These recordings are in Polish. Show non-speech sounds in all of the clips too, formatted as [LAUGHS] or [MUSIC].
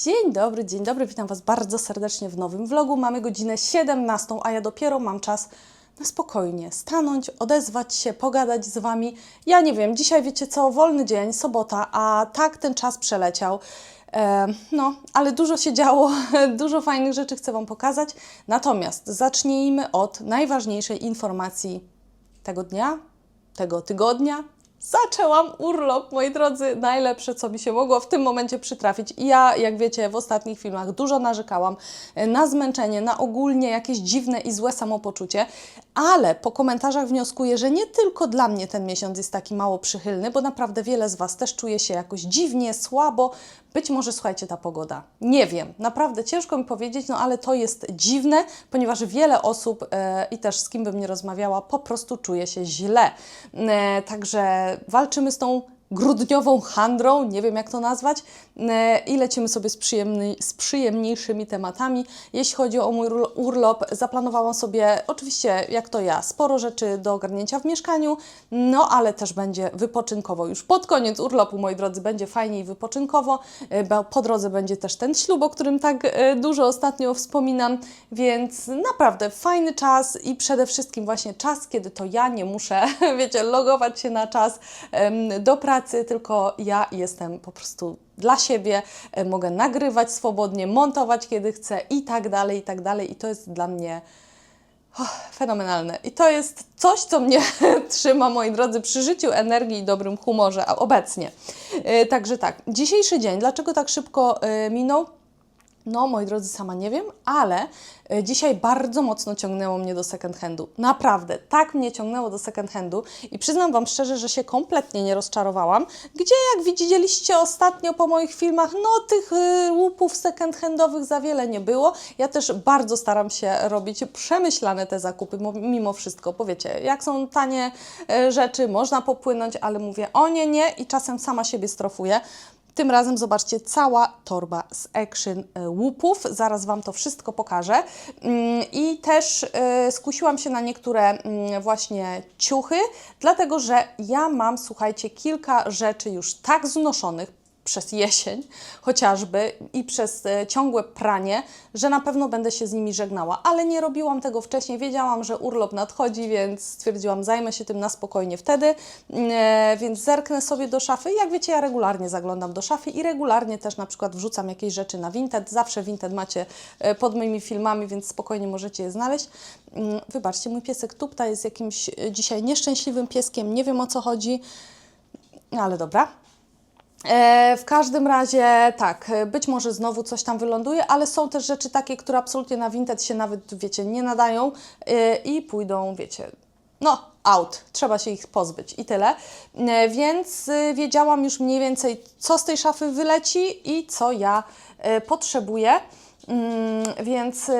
Dzień dobry, dzień dobry, witam Was bardzo serdecznie w nowym vlogu. Mamy godzinę 17, a ja dopiero mam czas na spokojnie stanąć, odezwać się, pogadać z Wami. Ja nie wiem, dzisiaj wiecie co, wolny dzień, sobota, a tak ten czas przeleciał. E, no, ale dużo się działo, [LAUGHS] dużo fajnych rzeczy chcę Wam pokazać. Natomiast zacznijmy od najważniejszej informacji tego dnia, tego tygodnia. Zaczęłam urlop, moi drodzy, najlepsze, co mi się mogło w tym momencie przytrafić. I ja, jak wiecie, w ostatnich filmach dużo narzekałam e, na zmęczenie, na ogólnie jakieś dziwne i złe samopoczucie, ale po komentarzach wnioskuję, że nie tylko dla mnie ten miesiąc jest taki mało przychylny, bo naprawdę wiele z Was też czuje się jakoś dziwnie, słabo. Być może, słuchajcie, ta pogoda. Nie wiem, naprawdę ciężko mi powiedzieć, no ale to jest dziwne, ponieważ wiele osób e, i też z kim bym nie rozmawiała, po prostu czuje się źle. E, także walczymy z tą grudniową handrą, nie wiem jak to nazwać, e, i lecimy sobie z, przyjemny, z przyjemniejszymi tematami. Jeśli chodzi o mój ur- urlop, zaplanowałam sobie, oczywiście jak to ja, sporo rzeczy do ogarnięcia w mieszkaniu, no ale też będzie wypoczynkowo. Już pod koniec urlopu, moi drodzy, będzie fajnie i wypoczynkowo, e, bo po drodze będzie też ten ślub, o którym tak e, dużo ostatnio wspominam, więc naprawdę fajny czas i przede wszystkim właśnie czas, kiedy to ja nie muszę, [LAUGHS] wiecie, logować się na czas do pracy, tylko ja jestem po prostu dla siebie, e, mogę nagrywać swobodnie, montować kiedy chcę i tak dalej, i tak dalej. I to jest dla mnie oh, fenomenalne. I to jest coś, co mnie [LAUGHS] trzyma, moi drodzy, przy życiu, energii i dobrym humorze a obecnie. E, Także tak, dzisiejszy dzień, dlaczego tak szybko e, minął? No, moi drodzy, sama nie wiem, ale e, dzisiaj bardzo mocno ciągnęło mnie do second handu. Naprawdę, tak mnie ciągnęło do second handu i przyznam Wam szczerze, że się kompletnie nie rozczarowałam, gdzie jak widzieliście ostatnio po moich filmach, no tych y, łupów second handowych za wiele nie było. Ja też bardzo staram się robić przemyślane te zakupy, mo- mimo wszystko. Powiecie, jak są tanie e, rzeczy, można popłynąć, ale mówię, o nie, nie i czasem sama siebie strofuję. Tym razem zobaczcie, cała torba z Action e, łupów. Zaraz Wam to wszystko pokażę. Mm, I też e, skusiłam się na niektóre mm, właśnie ciuchy, dlatego że ja mam, słuchajcie, kilka rzeczy już tak znoszonych przez jesień chociażby i przez e, ciągłe pranie, że na pewno będę się z nimi żegnała, ale nie robiłam tego wcześniej. Wiedziałam, że urlop nadchodzi, więc stwierdziłam, zajmę się tym na spokojnie wtedy, e, więc zerknę sobie do szafy. Jak wiecie, ja regularnie zaglądam do szafy i regularnie też na przykład wrzucam jakieś rzeczy na Vinted. Zawsze Vinted macie e, pod moimi filmami, więc spokojnie możecie je znaleźć. Mm, Wybaczcie, mój piesek Tupta jest jakimś dzisiaj nieszczęśliwym pieskiem, nie wiem o co chodzi, ale dobra. E, w każdym razie tak, być może znowu coś tam wyląduje, ale są też rzeczy takie, które absolutnie na Vinted się nawet, wiecie, nie nadają e, i pójdą, wiecie, no out, trzeba się ich pozbyć i tyle. E, więc wiedziałam już mniej więcej, co z tej szafy wyleci i co ja potrzebuję. Mm, więc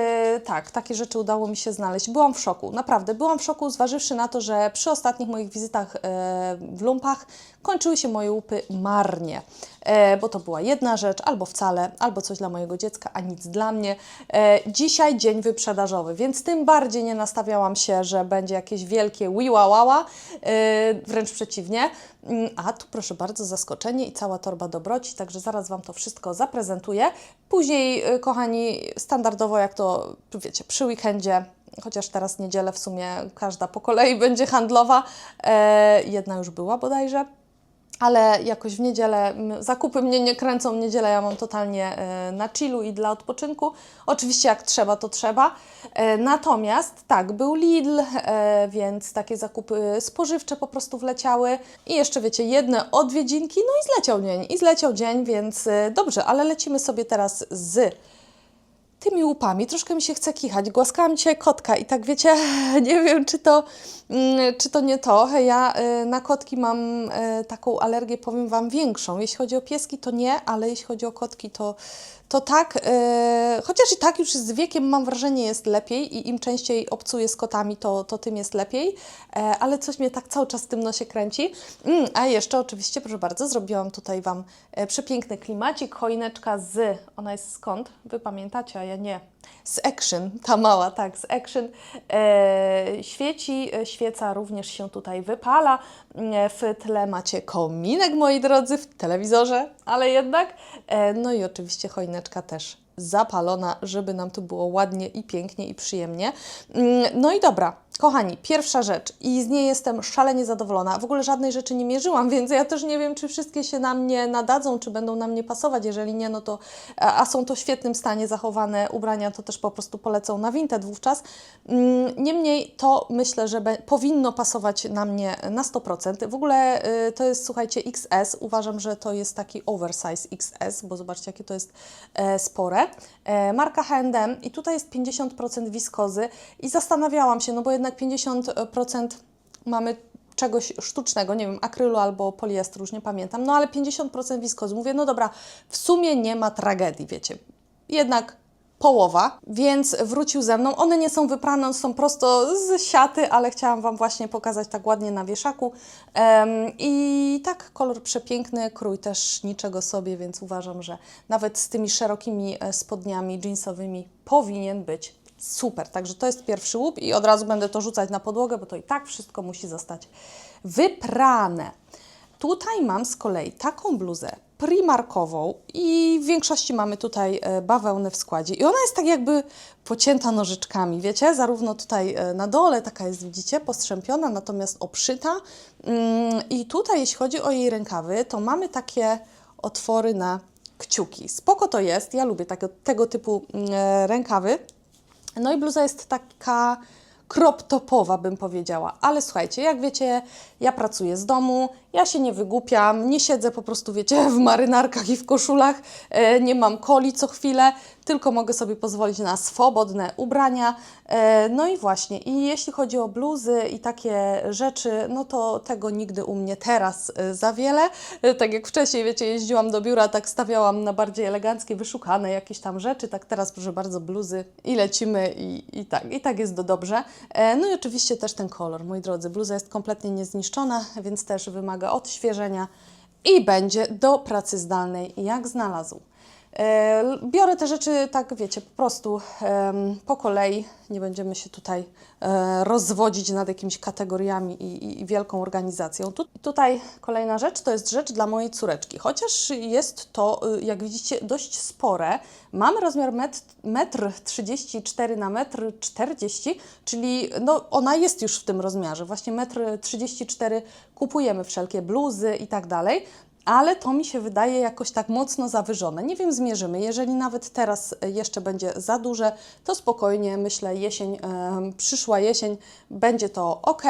tak, takie rzeczy udało mi się znaleźć. Byłam w szoku, naprawdę. Byłam w szoku, zważywszy na to, że przy ostatnich moich wizytach w lumpach kończyły się moje łupy marnie. E, bo to była jedna rzecz, albo wcale, albo coś dla mojego dziecka, a nic dla mnie. E, dzisiaj dzień wyprzedażowy, więc tym bardziej nie nastawiałam się, że będzie jakieś wielkie wiła e, wręcz przeciwnie. Mm, A tu proszę bardzo, zaskoczenie i cała torba dobroci, także zaraz Wam to wszystko zaprezentuję. Później, kochani, standardowo jak to, wiecie, przy weekendzie, chociaż teraz niedzielę w sumie każda po kolei [LAUGHS] będzie handlowa, e, jedna już była bodajże, ale jakoś w niedzielę zakupy mnie nie kręcą. Niedzielę ja mam totalnie e, na chillu i dla odpoczynku. Oczywiście jak trzeba, to trzeba. E, natomiast tak, był Lidl, e, więc takie zakupy spożywcze po prostu wleciały. I jeszcze wiecie, jedne odwiedzinki, no i zleciał dzień. I zleciał dzień, więc dobrze, ale lecimy sobie teraz z tymi łupami. Troszkę mi się chce kichać. Głaskałam dzisiaj kotka i tak wiecie, [LAUGHS] nie wiem, czy to, mm, czy to nie to. Ja y, na kotki mam y, taką alergię, powiem Wam, większą. Jeśli chodzi o pieski, to nie, ale jeśli chodzi o kotki, to, to tak. y, Chociaż i tak już z wiekiem mam wrażenie jest lepiej i im częściej obcuję z kotami, to, to tym jest lepiej. E, Ale coś mnie tak cały czas w tym nosie kręci. Mm, A jeszcze oczywiście, proszę bardzo, zrobiłam tutaj Wam e, przepiękny klimacik. Choineczka z, ona jest skąd? Wy pamiętacie, a ja nie. Z Action, ta mała, tak, z Action. E, świeci, e, świeca również się tutaj wypala. E, W tle macie kominek, moi drodzy, w telewizorze, ale jednak. E, no i oczywiście choineczka też zapalona, żeby nam tu było ładnie i pięknie i przyjemnie. Mm, No i dobra, kochani, pierwsza rzecz i z niej jestem szalenie zadowolona. W ogóle żadnej rzeczy nie mierzyłam, [LAUGHS] więc ja też nie wiem, czy wszystkie się na mnie nadadzą, czy będą na mnie pasować. Jeżeli nie, no to, a są to w świetnym stanie zachowane ubrania, to też po prostu polecą na Vinted wówczas. Mm, Niemniej to myślę, że powinno pasować na mnie na 100%. W ogóle y, to jest, słuchajcie, XS. Uważam, że to jest taki oversize XS, bo zobaczcie, jakie to jest e, spore. E, marka H&M i tutaj jest 50% wiskozy i zastanawiałam się, no bo jednak 50% mamy czegoś sztucznego, nie wiem, akrylu albo poliestru, już nie pamiętam, no ale 50% wiskozy. Mówię, no dobra, w sumie nie ma tragedii, wiecie. Jednak połowa, więc wrócił ze mną. One nie są wyprane, są prosto z siaty, ale chciałam Wam właśnie pokazać tak ładnie na wieszaku. Em, I tak, kolor przepiękny, krój też niczego sobie, więc uważam, że nawet z tymi szerokimi e, spodniami jeansowymi powinien być super. Także to jest pierwszy łup i od razu będę to rzucać na podłogę, bo to i tak wszystko musi zostać wyprane. Tutaj mam z kolei taką bluzę primarkową i w większości mamy tutaj e, bawełnę w składzie. I ona jest tak jakby pocięta nożyczkami, wiecie? Zarówno tutaj e, na dole, taka jest, widzicie, postrzępiona, natomiast obszyta. Mm, I tutaj, jeśli chodzi o jej rękawy, to mamy takie otwory na kciuki. Spoko to jest, ja lubię takie, tego typu mm, e, rękawy. No i bluza jest taka crop topowa, bym powiedziała. Ale słuchajcie, jak wiecie, ja pracuję z domu, ja się nie wygłupiam, nie siedzę po prostu, wiecie, w marynarkach i w koszulach, e, nie mam coli co chwilę, tylko mogę sobie pozwolić na swobodne ubrania. E, no i właśnie, i jeśli chodzi o bluzy i takie rzeczy, no to tego nigdy u mnie teraz e, za wiele. E, Tak jak wcześniej, wiecie, jeździłam do biura, tak stawiałam na bardziej eleganckie, wyszukane jakieś tam rzeczy, tak teraz proszę bardzo bluzy i lecimy i, i tak, i tak jest do dobrze. No i oczywiście też ten kolor, moi drodzy, bluza jest kompletnie niezniszczona, więc też wymaga odświeżenia i będzie do pracy zdalnej jak znalazł. E, Biorę te rzeczy tak, wiecie, po prostu po kolei. Nie będziemy się tutaj e, rozwodzić nad jakimiś kategoriami i, i, wielką organizacją. Tu, tutaj kolejna rzecz to jest rzecz dla mojej córeczki. Chociaż jest to, y, jak widzicie, dość spore. Mamy rozmiar metr, metr 34 na metr 40, czyli no, ona jest już w tym rozmiarze. Właśnie metr 34 kupujemy wszelkie bluzy i tak dalej ale to mi się wydaje jakoś tak mocno zawyżone. Nie wiem, zmierzymy. Jeżeli nawet teraz e, jeszcze będzie za duże, to spokojnie, myślę, jesień, przyszła jesień, będzie to ok.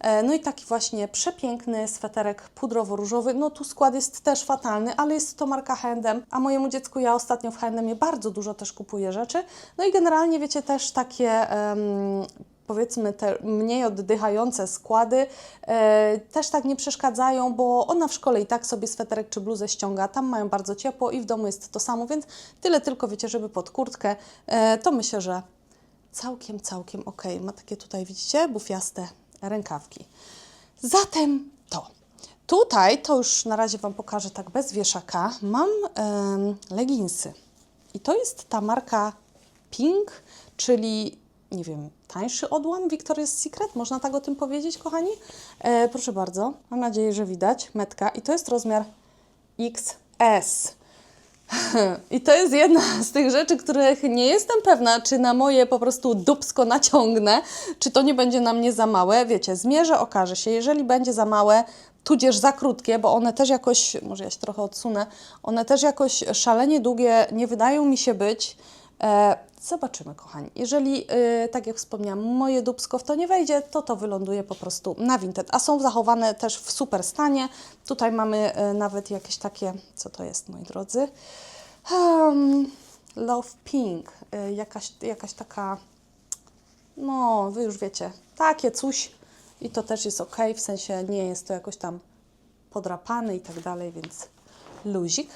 E, no i taki właśnie przepiękny sweterek pudrowo-różowy. No tu skład jest też fatalny, ale jest to marka H&M, a mojemu dziecku ja ostatnio w H&M bardzo dużo też kupuję rzeczy. No i generalnie, wiecie, też takie... em, powiedzmy te mniej oddychające składy e, też tak nie przeszkadzają, bo ona w szkole i tak sobie sweterek czy bluzę ściąga, tam mają bardzo ciepło i w domu jest to samo, więc tyle tylko wiecie, żeby pod kurtkę, e, to myślę, że całkiem, całkiem ok. Ma takie tutaj, widzicie, bufiaste rękawki. Zatem to. Tutaj, to już na razie Wam pokażę tak bez wieszaka, mam em, leginsy. I to jest ta marka Pink, czyli nie wiem, tańszy odłam Victoria's Secret, można tak o tym powiedzieć, kochani? E, proszę bardzo, mam nadzieję, że widać, metka i to jest rozmiar XS. [LAUGHS] I to jest jedna z tych rzeczy, których nie jestem pewna, czy na moje po prostu dubsko naciągnę, czy to nie będzie na mnie za małe. Wiecie, zmierzę, okaże się, jeżeli będzie za małe, tudzież za krótkie, bo one też jakoś, może ja się trochę odsunę, one też jakoś szalenie długie nie wydają mi się być. E, zobaczymy, kochani. Jeżeli, e, tak jak wspomniałam, moje dubsko w to nie wejdzie, to to wyląduje po prostu na Vinted. A są zachowane też w super stanie. Tutaj mamy e, nawet jakieś takie, co to jest, moi drodzy? Um, Love Pink. Jakaś, jakaś taka, no, wy już wiecie, takie coś. I to też jest ok, w sensie nie jest to jakoś tam podrapane i tak dalej, więc luzik.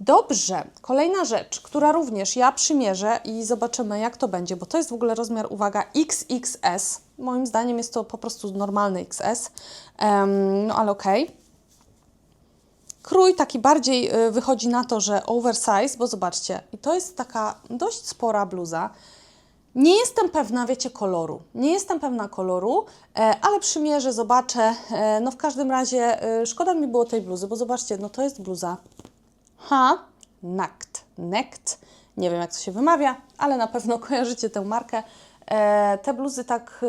Dobrze, kolejna rzecz, która również ja przymierzę i zobaczymy jak to będzie, bo to jest w ogóle rozmiar, uwaga, XXS. Moim zdaniem jest to po prostu normalny XS, Em, no ale okej. Krój taki bardziej y, wychodzi na to, że oversize, bo zobaczcie, i to jest taka dość spora bluza. Nie jestem pewna, wiecie, koloru. Nie jestem pewna koloru, e, ale przymierzę, zobaczę. E, no w każdym razie e, szkoda mi było tej bluzy, bo zobaczcie, no to jest bluza. Ha, nakt, nekt. Nie wiem, jak to się wymawia, ale na pewno kojarzycie tę markę. E, te bluzy tak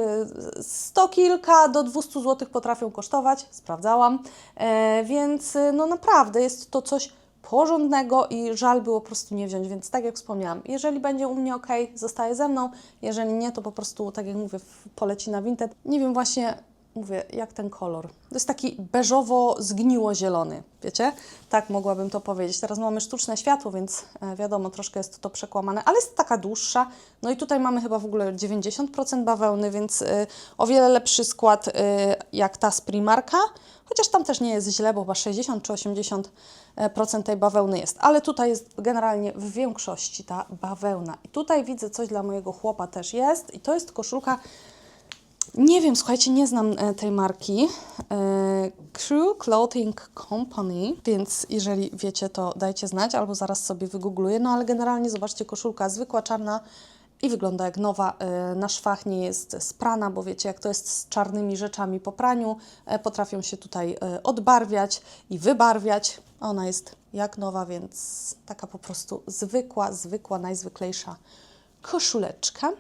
e, 100 kilka do 200 zł potrafią kosztować, sprawdzałam, e, więc e, no naprawdę jest to coś porządnego i żal było po prostu nie wziąć, więc tak jak wspomniałam, jeżeli będzie u mnie ok, zostaje ze mną, jeżeli nie, to po prostu, tak jak mówię, poleci na Vinted. Nie wiem właśnie, mówię, jak ten kolor. To jest taki beżowo-zgniło-zielony, wiecie? Tak mogłabym to powiedzieć. Teraz mamy sztuczne światło, więc e, wiadomo, troszkę jest to przekłamane, ale jest taka dłuższa. No i tutaj mamy chyba w ogóle 90% bawełny, więc e, o wiele lepszy skład e, jak ta z Primarka, chociaż tam też nie jest źle, bo chyba 60 czy 80% tej bawełny jest, ale tutaj jest generalnie w większości ta bawełna. I tutaj widzę coś dla mojego chłopa też jest i to jest koszulka nie wiem, słuchajcie, nie znam e, tej marki. E, Crew Clothing Company, więc jeżeli wiecie, to dajcie znać, albo zaraz sobie wygoogluję. No ale generalnie zobaczcie, koszulka zwykła, czarna i wygląda jak nowa. E, Na szwach nie jest sprana, bo wiecie, jak to jest z czarnymi rzeczami po praniu, potrafią się tutaj odbarwiać i wybarwiać. Ona jest jak nowa, więc taka po prostu zwykła, zwykła, najzwyklejsza koszuleczka.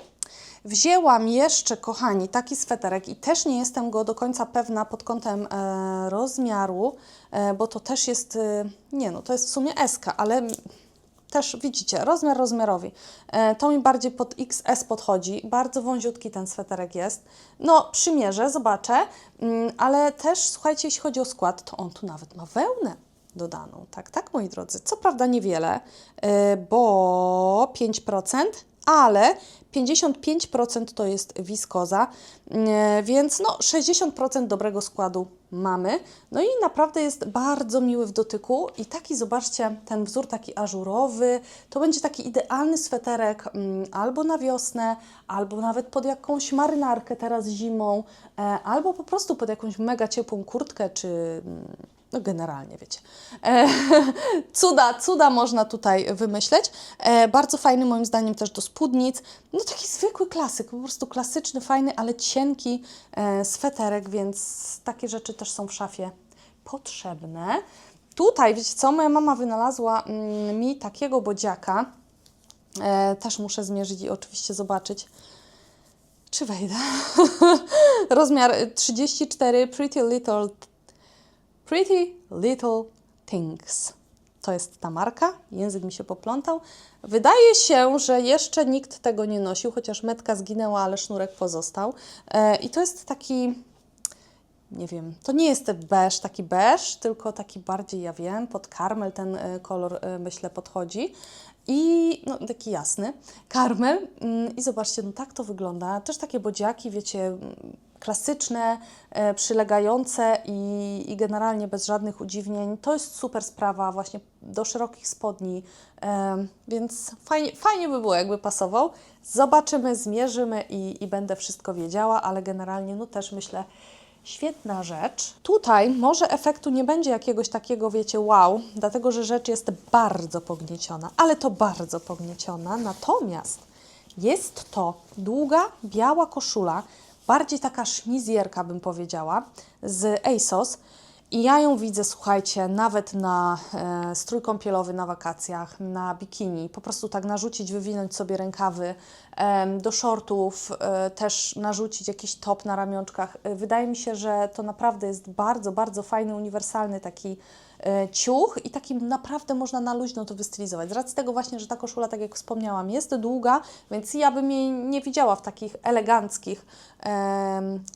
Wzięłam jeszcze, kochani, taki sweterek i też nie jestem go do końca pewna pod kątem e, rozmiaru, e, bo to też jest, e, nie no, to jest w sumie SK, ale też widzicie, rozmiar rozmiarowi. E, to mi bardziej pod XS podchodzi, bardzo wąziutki ten sweterek jest. No, przymierzę, zobaczę, mm, ale też, słuchajcie, jeśli chodzi o skład, to on tu nawet ma wełnę dodaną. Tak, tak, moi drodzy. Co prawda niewiele, e, bo 5%, ale 55% to jest wiskoza, e, więc no 60% dobrego składu mamy. No i naprawdę jest bardzo miły w dotyku i taki, zobaczcie, ten wzór taki ażurowy, to będzie taki idealny sweterek mm, albo na wiosnę, albo nawet pod jakąś marynarkę teraz zimą, e, albo po prostu pod jakąś mega ciepłą kurtkę, czy mm, no generalnie, wiecie. E, [LAUGHS] cuda, cuda można tutaj wymyśleć. E, bardzo fajny moim zdaniem też do spódnic. No taki zwykły klasyk, po prostu klasyczny, fajny, ale cienki e, sweterek, więc takie rzeczy też są w szafie potrzebne. Tutaj, wiecie co, moja mama wynalazła mm, mi takiego bodziaka. E, też muszę zmierzyć i oczywiście zobaczyć, czy wejdę. [LAUGHS] Rozmiar 34 Pretty Little Pretty Little Things. To jest ta marka. Język mi się poplątał. Wydaje się, że jeszcze nikt tego nie nosił, chociaż metka zginęła, ale sznurek pozostał. E, I to jest taki, nie wiem, to nie jest beż, taki beż, tylko taki bardziej, ja wiem, pod karmel ten e, kolor, e, myślę, podchodzi. I no, taki jasny, karmel. Mm, I zobaczcie, no tak to wygląda. Też takie bodziaki, wiecie, mm, klasyczne, e, przylegające i, i generalnie bez żadnych udziwnień. To jest super sprawa właśnie do szerokich spodni, e, więc fajnie, fajnie by było, jakby pasował. Zobaczymy, zmierzymy i, i będę wszystko wiedziała, ale generalnie no też myślę, Świetna rzecz. Tutaj może efektu nie będzie jakiegoś takiego, wiecie, wow, dlatego że rzecz jest bardzo pognieciona, ale to bardzo pognieciona. Natomiast jest to długa, biała koszula, bardziej taka szmizjerka bym powiedziała, z ASOS. I ja ją widzę, słuchajcie, nawet na e, strój kąpielowy na wakacjach, na bikini, po prostu tak narzucić, wywinąć sobie rękawy, em, do shortów e, też narzucić jakiś top na ramionczkach. E, Wydaje mi się, że to naprawdę jest bardzo, bardzo fajny, uniwersalny taki e, ciuch i taki naprawdę można na luźno to wystylizować. Z racji tego właśnie, że ta koszula, tak jak wspomniałam, jest długa, więc ja bym jej nie widziała w takich eleganckich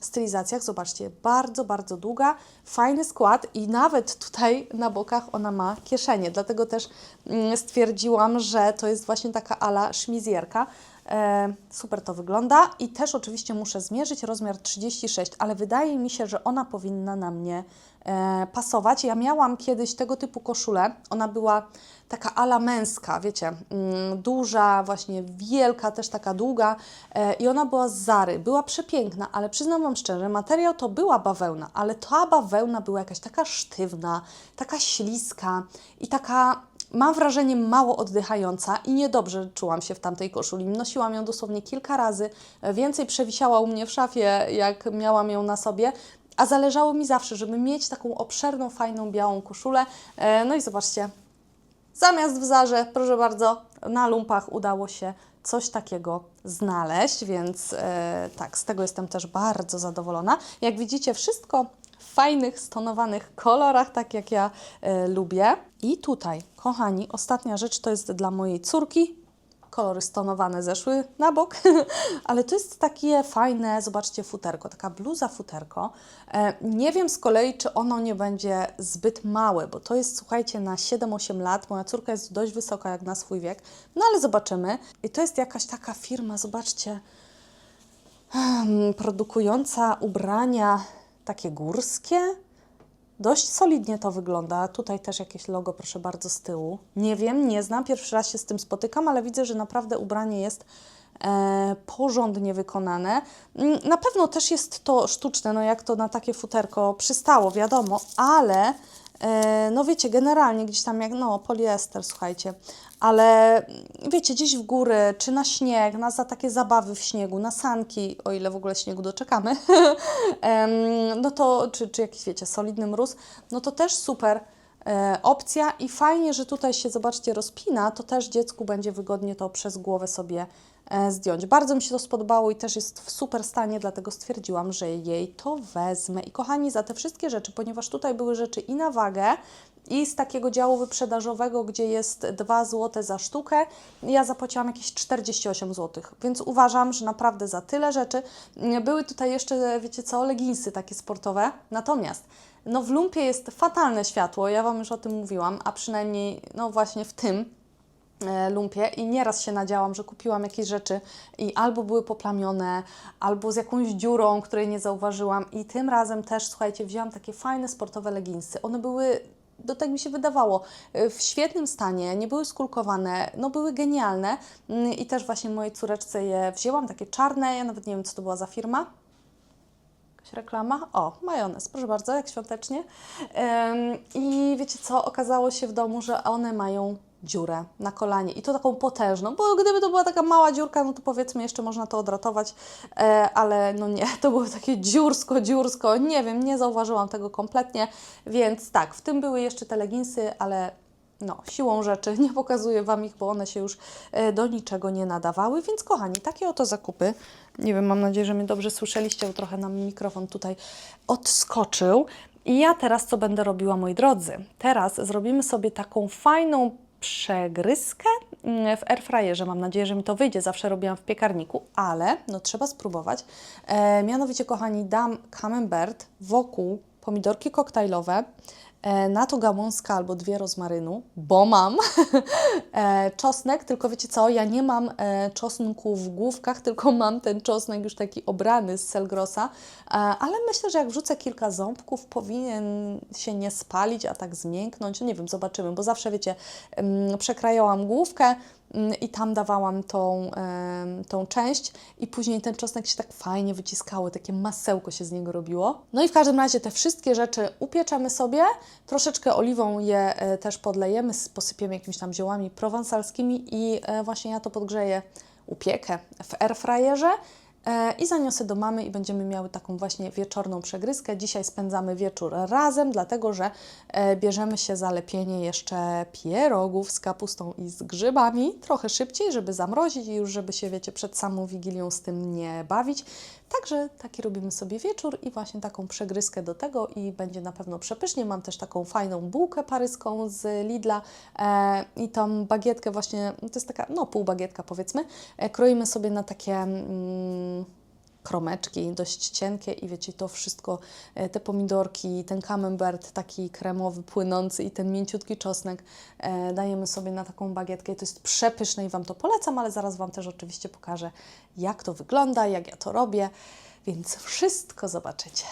stylizacjach. Zobaczcie, bardzo, bardzo długa, fajny skład i nawet tutaj na bokach ona ma kieszenie, dlatego też mm, stwierdziłam, że to jest właśnie taka ala szmizjerka. E, super to wygląda i też oczywiście muszę zmierzyć rozmiar 36, ale wydaje mi się, że ona powinna na mnie e, pasować. Ja miałam kiedyś tego typu koszulę, ona była taka ala męska, wiecie, mm, duża, właśnie wielka, też taka długa e, i ona była z Zary, była przepiękna, ale przyznam Wam szczerze, materiał to była bawełna, ale ta bawełna była jakaś taka sztywna, taka śliska i taka mam wrażenie mało oddychająca i niedobrze czułam się w tamtej koszuli. Nosiłam ją dosłownie kilka razy, więcej przewisiała u mnie w szafie, jak miałam ją na sobie. A zależało mi zawsze, żeby mieć taką obszerną, fajną, białą koszulę. E, No i zobaczcie, Zamiast w Zarze, proszę bardzo, na lumpach udało się coś takiego znaleźć, więc e, tak, z tego jestem też bardzo zadowolona. Jak widzicie, wszystko fajnych, stonowanych kolorach, tak jak ja e, lubię. I tutaj, kochani, ostatnia rzecz to jest dla mojej córki. Kolory stonowane zeszły na bok, [LAUGHS] ale to jest takie fajne, zobaczcie, futerko, taka bluza futerko. E, nie wiem z kolei, czy ono nie będzie zbyt małe, bo to jest, słuchajcie, na 7-8 lat. Moja córka jest dość wysoka jak na swój wiek, no ale zobaczymy. I to jest jakaś taka firma, zobaczcie, produkująca ubrania takie górskie. Dość solidnie to wygląda. Tutaj też jakieś logo, proszę bardzo, z tyłu. Nie wiem, nie znam, pierwszy raz się z tym spotykam, ale widzę, że naprawdę ubranie jest e, porządnie wykonane. Mm, Na pewno też jest to sztuczne, no jak to na takie futerko przystało, wiadomo, ale no wiecie, generalnie gdzieś tam jak, no poliester, słuchajcie, ale mm, wiecie, gdzieś w góry, czy na śnieg, na za takie zabawy w śniegu, na sanki, o ile w ogóle śniegu doczekamy, [LAUGHS] no to, czy, czy jakiś, wiecie, solidny mróz, no to też super e, opcja i fajnie, że tutaj się, zobaczcie, rozpina, to też dziecku będzie wygodnie to przez głowę sobie e, zdjąć. Bardzo mi się to spodobało i też jest w super stanie, dlatego stwierdziłam, że jej to wezmę. I kochani, za te wszystkie rzeczy, ponieważ tutaj były rzeczy i na wagę, i z takiego działu wyprzedażowego, gdzie jest 2 zł za sztukę, ja zapłaciłam jakieś 48 zł, więc uważam, że naprawdę za tyle rzeczy. Były tutaj jeszcze, wiecie co, leginsy takie sportowe, natomiast no w lumpie jest fatalne światło, ja Wam już o tym mówiłam, a przynajmniej no właśnie w tym, e, lumpie i nieraz się nadziałam, że kupiłam jakieś rzeczy i albo były poplamione, albo z jakąś dziurą, której nie zauważyłam i tym razem też, słuchajcie, wzięłam takie fajne sportowe leginsy. One były do tak mi się wydawało, e, w świetnym stanie, nie były skulkowane, no były genialne Mm, i też właśnie mojej córeczce je wzięłam, takie czarne, ja nawet nie wiem, co to była za firma, reklama? O, majonez, proszę bardzo, jak świątecznie. I wiecie co, okazało się w domu, że one mają dziurę na kolanie i to taką potężną, bo gdyby to była taka mała dziurka, no to powiedzmy jeszcze można to odratować, e, ale no nie, [LAUGHS] to było takie dziursko, dziursko, nie wiem, nie zauważyłam tego kompletnie, więc tak, w tym były jeszcze te leginsy, ale no, siłą rzeczy [LAUGHS] nie pokazuję Wam ich, bo one się już e, do niczego nie nadawały. Więc kochani, takie oto zakupy. Nie wiem, mam nadzieję, że mnie dobrze słyszeliście, bo trochę nam mikrofon tutaj odskoczył. I ja teraz co będę robiła, moi drodzy? Teraz zrobimy sobie taką fajną przegryzkę mm, w airfryerze. Mam nadzieję, że mi to wyjdzie. Zawsze robiłam w piekarniku, ale no trzeba spróbować. E, mianowicie, kochani, dam camembert wokół pomidorki koktajlowe, na to gałązka albo dwie rozmarynu, bo mam [LAUGHS] e, czosnek, tylko wiecie co, ja nie mam e, czosnku w główkach, [LAUGHS] tylko mam ten czosnek już taki obrany z Selgrosa, e, ale myślę, że jak wrzucę kilka ząbków, powinien się nie spalić, a tak zmięknąć, nie wiem, zobaczymy, bo zawsze wiecie, przekrajałam główkę, i tam dawałam tą, tą część i później ten czosnek się tak fajnie wyciskało, takie masełko się z niego robiło. No i w każdym razie te wszystkie rzeczy upieczemy sobie, troszeczkę oliwą je e, też podlejemy, posypiemy jakimiś tam ziołami prowansalskimi i e, właśnie ja to podgrzeję, upiekę w airfryerze i zaniosę do mamy i będziemy miały taką właśnie wieczorną przegryzkę. Dzisiaj spędzamy wieczór razem, dlatego że e, bierzemy się za lepienie jeszcze pierogów z kapustą i z grzybami, trochę szybciej, żeby zamrozić i już żeby się, wiecie, przed samą Wigilią z tym nie bawić. Także taki robimy sobie wieczór i właśnie taką przegryzkę do tego i będzie na pewno przepysznie. Mam też taką fajną bułkę paryską z Lidla e, i tą bagietkę właśnie, to jest taka, no pół bagietka powiedzmy, e, kroimy sobie na takie... Mm, kromeczki dość cienkie i wiecie, to wszystko, e, te pomidorki, ten camembert taki kremowy, płynący i ten mięciutki czosnek e, dajemy sobie na taką bagietkę to jest przepyszne i Wam to polecam, ale zaraz Wam też oczywiście pokażę, jak to wygląda, jak ja to robię, więc wszystko zobaczycie.